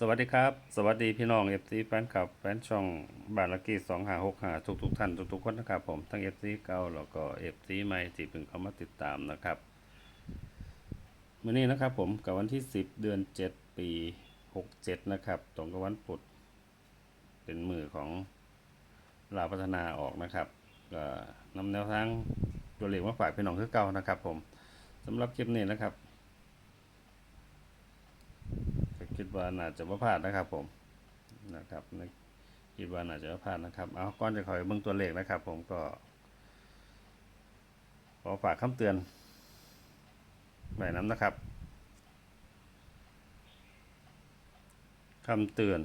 สวัสดีครับ สวัสดีพี่น้องเอฟซีแฟนคลับแฟนช่องบานลักกี้สองหาหกหาทุกทุกท่านทุกทุกคนนะครับผมทั้งเอฟซีเก่าแล้วก็เอฟซีใหม่ที่เพิ่งเข้ามาติดตามนะครับวันนี้นะครับผมกับวันที่สิบเดือนเจ็ดปีหกเจ็ดนะครับตรงกับวันพุธเป็นมือของลาวพัฒนาออกนะครับก็นำแนวทางตัวเลขมาฝากพี่น้องคือเก่านะครับ ผมสำหรับคลิปนี้นะครับ ก็คิด ว่าน่าจะว่าพลาดนะครับผมนะครับคิดว่าน่าจะว่าพลาดนะครับเอาก่อนจะคอยเบิ่งตัวเลขนะครับ ผมก็ขอฝากคำเตือนไว้น้ำนะครับคำเตือน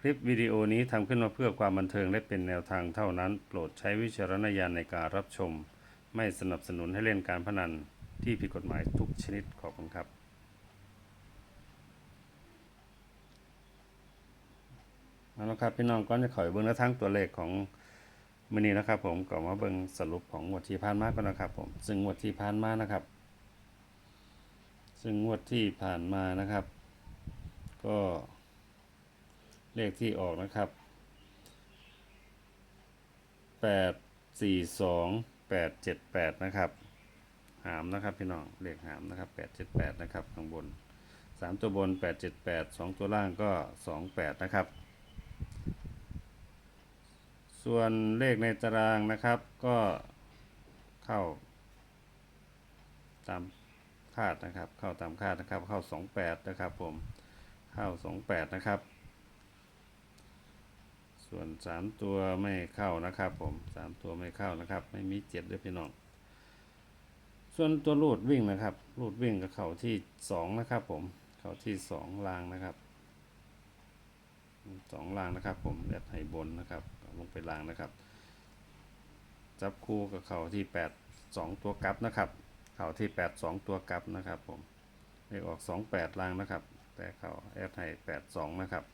คลิปวิดีโอนี้ทำขึ้นมาเพื่อความบันเทิงและเป็นแนวทางเท่านั้น โปรดใช้วิจารณญาณในการรับชม ไม่สนับสนุนให้เล่นการพนันที่ผิดกฎหมายทุกชนิดขอบคุณครับ เอาละครับพี่น้องก่อนจะขอยเบิ่งแนวทางตัวเลขของมื้อนี้นะครับ ผมก็มาเบิ่งสรุปของงวดที่ผ่านมาก่อนนะครับ ผมซึ่งงวดที่ผ่านมานะครับ ซึ่งงวดที่ผ่านมานะครับ ก็เลขที่ออกนะครับแปดสี่สองแปดเจ็ดแปดนะครับ หามนะครับพี่น้องเลขหามนะครับแปดเจ็ดแปดนะครับข้างบนสามตัวบนแปดเจ็ดแปดสองตัวล่างก็สองแปดนะครับ ส่วนเลขในตารางนะครับก็เข้า ตามคาดนะครับ เข้าตามคาดนะครับ เข้า 28 นะครับผม เข้า 28 นะครับ ส่วน 3 ตัวไม่เข้านะครับผม 3 ตัวไม่เข้านะครับ ไม่มี7ด้วยพี่น้อง ส่วนตัวรูดวิ่งนะครับ รูดวิ่งกับเข่าที่ 2 นะครับผม เข่าที่ 2 ลางนะครับ สองล่างนะครับ ผมแอดให้บนนะครับลงไปล่างนะครับ จับคู่กับเข่าที่แปดสองตัวกลับนะครับ เข่าที่แปดสองตัวกลับนะครับ ผมเลขออกสองแปดล่างนะครับ แต่เข่าแอดให้แปดสองนะครับ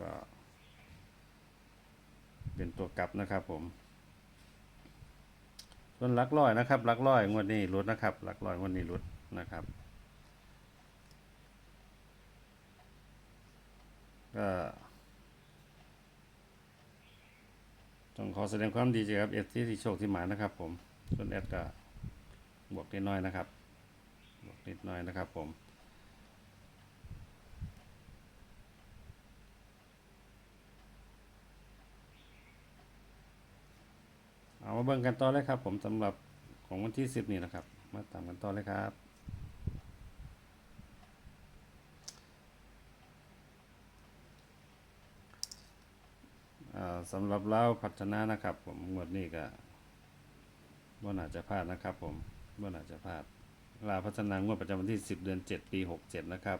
ก็ เป็นตัวกลับนะครับผมส่วนลักร้อยนะครับลักร้อยงวดนี้รุดนะครับลักร้อยงวดนี้รุดนะครับ ก็ต้องขอแสดงความดีใจกับเอฟซีที่โชคที่หมานะครับผมส่วนแอดก็บวกนิดหน้อยนะครับ บวกนิดหน้อยนะครับผมเอามาเบิ่งกันต่อเลยครับ ผมสำหรับของวันที่สิบนี่นะครับ มาตามกันต่อเลยครับ สำหรับเล่าพัฒนานะครับ ผมงวดนี้ก็บ่น่าจะพลาดนะครับ ผมบ่น่าจะพลาดลาพัฒนางวดประจำวันที่ 10 เดือน 7 ปี 67 นะครับ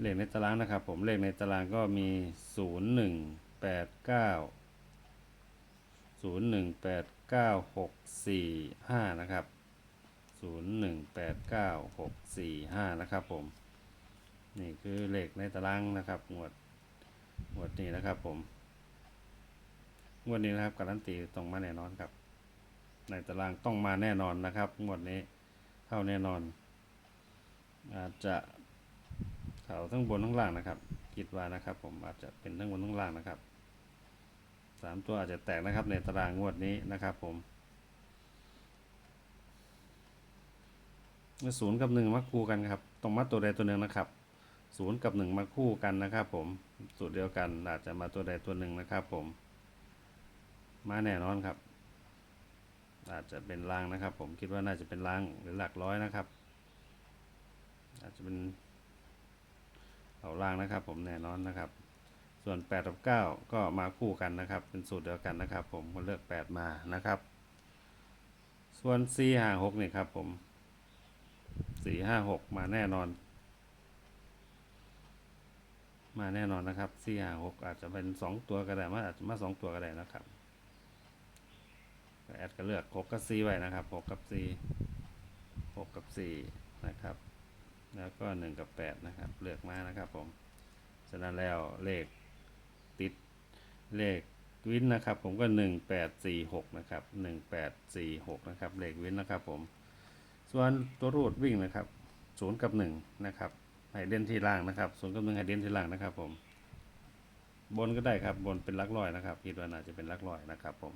เลขในตารางนะครับ ผมเลขในตารางก็มี 0 1 8 9 0 1 8 9 6 4 5 นะครับ 0 1 8 9 6 4 5 นะครับผม นี่คือเลขในตารางนะครับ งวด งวดนี้นะครับผม งวดนี้นะครับการันตีต้องมาแน่นอนครับ ในตารางต้องมาแน่นอนนะครับ งวดนี้เข้าแน่นอน อาจจะเขาทั้งบนทั้งล่างนะครับคิดว่านะครับ ผมอาจจะเป็นทั้งบนทั้งล่างนะครับสามตัวอาจจะแตกนะครับ ในตารางงวดนี้นะครับผมศูนย์กับหนึ่งมาคู่กันครับต้องมาตัวใดตัวหนึ่งนะครับศูนย์กับหนึ่งมาคู่กันนะครับ ผมสูตรเดียวกันอาจจะมาตัวใดตัวหนึ่งนะครับ ผม มาแน่นอนครับ อาจจะเป็นล่างนะครับ ผมคิดว่าน่าจะเป็นล่างหรือหลักร้อยนะครับ อาจจะเป็นเอาล่างนะครับ ผมแน่นอนนะครับ ส่วน8กับ9ก็มาคู่กันนะครับ เป็นสูตรเดียวกันนะครับ ผมก็เลือก 8 มานะครับ ส่วน4 5 6นี่ครับ ผม4 5 6มาแน่นอน มาแน่นอนนะครับ4 5 6อาจจะเป็น 2 ตัวก็ได้มาอาจจะมา 2 ตัวก็ได้นะครับ แอดก็เลือก6กับ4ไว้นะครับ6กับ4 6กับ4นะครับ แล้วก็1กับ8นะครับ เลือกมานะครับผมฉะนั้นแล้วเลขติดเลขวินนะครับ ผมก็1846นะครับ1846นะครับเลขวินนะครับผมส่วนตัวรูดวิ่งนะครับ0กับ1นะครับให้เด่นที่ล่างนะครับศูนย์กับหนึ่งให้เด่นที่ล่างนะครับผมบนก็ได้ครับบนเป็นลักร้อยนะครับคิดว่าน่าจะเป็นลักร้อยนะครับผม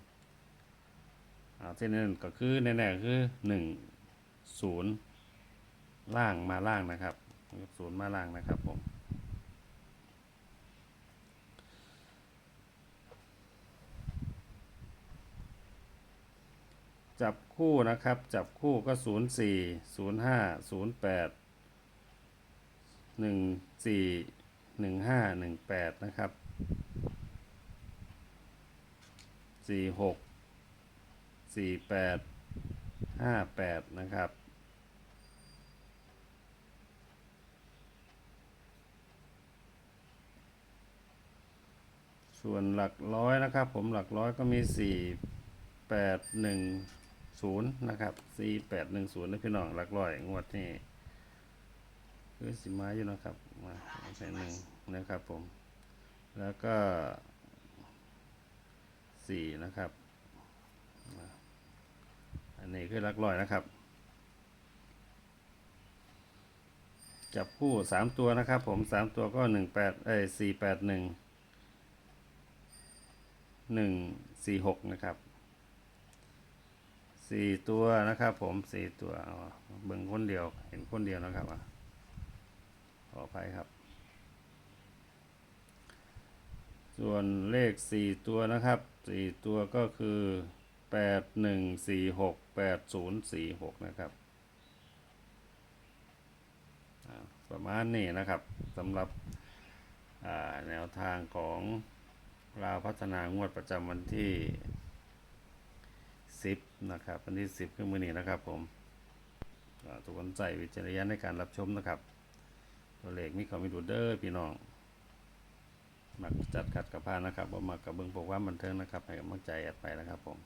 อ่าที่นั่นก็คือแน่ๆก็คือหนึ่งศูนย์ล่างมาล่างนะครับศูนย์มาล่างนะครับผมจับคู่นะครับ จับคู่ก็ศูนย์สี่ศูนย์ห้าศูนย์แปดหนึ่งสี่หนึ่งห้าหนึ่งแปดนะครับสี่หก สี่แปดห้าแปดนะครับ ส่วนหลักร้อยนะครับ ผมหลักร้อยก็มีสี่แปดหนึ่งศูนย์นะครับสี่แปดหนึ่งศูนย์นะพี่น้องหลักร้อยงวดนี้คือสิมาอยู่นะครับมาใส่หนึ่งนะครับผม แล้วก็สี่นะครับ อันนี้คือลักร้อยนะครับ จับคู่สามตัวนะครับผมสามตัวก็หนึ่งแปดเอ้สี่แปดหนึ่งหนึ่งสี่หกนะครับสี่ตัวนะครับผมสี่ตัวเบิ่งคนเดียวเห็นคนเดียวนะครับขออภัยครับ ส่วนเลขสี่ตัวนะครับสี่ตัวก็คือ แปดหนึ่งสี่หกแปดศูนย์สี่หกนะครับ ประมาณนี้นะครับสำหรับแนวทางของลาวพัฒนางวดประจำวันที่ 10 นะครับ วันที่ 10คือมื้อนี้นะครับผมทุกคนใส่วิจารณญาณในการรับชมนะครับตัวเลขมีเขามีดูเด้อพี่น้องมักจัดขัดกับพานนะครับบ่มักกับเบิ่งโปรแกรมบันเทิงนะครับให้กำลังใจแอดไปนะครับผม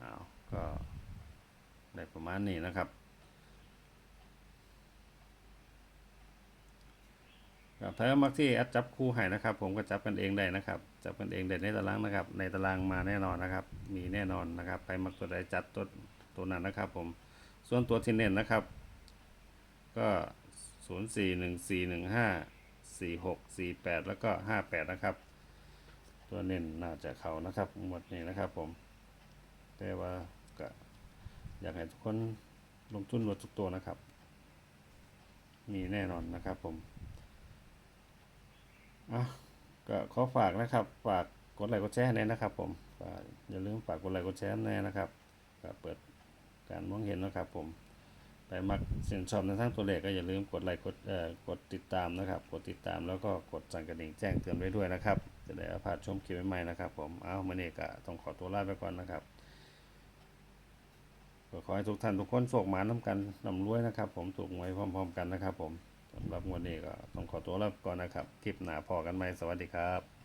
เอาก็ได้ประมาณนี้นะครับครับถ้ามักที่แอดจับคู่ให้นะครับ ผมก็จับกันเองได้นะครับ จับกันเองได้ในตารางนะครับ ในตารางมาแน่นอนนะครับ มีแน่นอนนะครับใครมักตัวใดจัดตัวตัวนั้นนะครับ ผมส่วนตัวที่เน้นนะครับ ก็ศูนย์สี่หนึ่งสี่หนึ่งห้าสี่หกสี่แปดแล้วก็ห้าแปดนะครับ ตัวเน้นน่าจะเขานะครับหมดนี้นะครับผม แต่ว่าก็อยากให้ทุกคนลงทุนหมดทุกตัวนะครับ มีแน่นอนนะครับผมอะก็ขอฝากนะครับ ฝากกดไลค์กดแชร์ให้นะครับผมอย่าลืมฝากกดไลค์กดแชร์แน่นะครับก็เปิดการมองเห็นนะครับผมไปมักสินชอบในทั้งตัวเลขก็อย่าลืมกดไลค์กดเอ่อกดติดตามนะครับ กดติดตามแล้วก็กดสั่นกระดิ่งแจ้งเตือนไว้ด้วยนะครับ จะได้พลาดชมคลิปใหม่ๆนะครับ ผมเอามื่อนี้ก็ต้องขอตัวลาไปก่อนนะครับ ก็ขอให้ทุกท่านทุกคนโชคหมาน้ำกันนำรวยนะครับ ผมถูกหวยพร้อม ๆ กันนะครับ ผมสำหรับวันนี้ก็ต้องขอตัวลาไปก่อนนะครับคลิปหนาพอกันไหมสวัสดีครับ